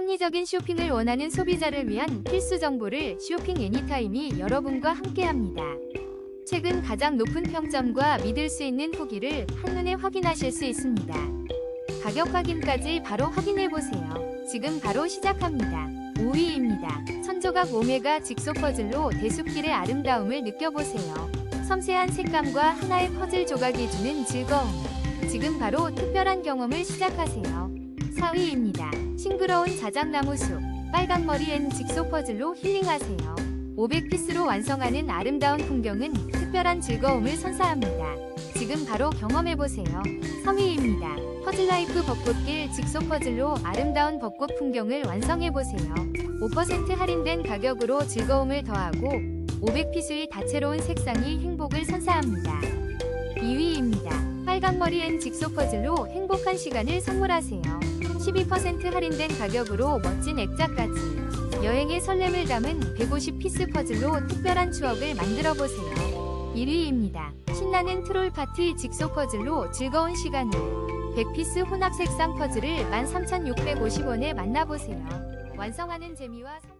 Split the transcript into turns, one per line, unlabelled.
합리적인 쇼핑을 원하는 소비자를 위한 필수 정보를 쇼핑 애니타임이 여러분과 함께합니다. 최근 가장 높은 평점과 믿을 수 있는 후기를 한눈에 확인하실 수 있습니다. 가격 확인까지 바로 확인해 보세요. 지금 바로 시작합니다. 5위입니다. 천조각 오메가 직소 퍼즐로 대숲길의 아름다움을 느껴보세요. 섬세한 색감과 하나의 퍼즐 조각이 주는 즐거움. 지금 바로 특별한 경험을 시작하세요. 4위입니다. 싱그러운 자작나무 숲. 빨강머리 앤 직소 퍼즐로 힐링하세요. 500피스로 완성하는 아름다운 풍경은 특별한 즐거움을 선사합니다. 지금 바로 경험해보세요. 3위입니다. 퍼즐라이프 벚꽃길 직소 퍼즐로 아름다운 벚꽃 풍경을 완성해보세요. 5% 할인된 가격으로 즐거움을 더하고 500피스의 다채로운 색상이 행복을 선사합니다. 2위입니다. 빨강머리 앤 직소 퍼즐로 행복한 시간을 선물하세요. 12% 할인된 가격으로 멋진 액자까지 여행의 설렘을 담은 150피스 퍼즐로 특별한 추억을 만들어 보세요. 1위입니다. 신나는 트롤 파티 직소 퍼즐로 즐거운 시간을 100피스 혼합 색상 퍼즐을 13,650원에 만나보세요. 완성하는 재미와 선-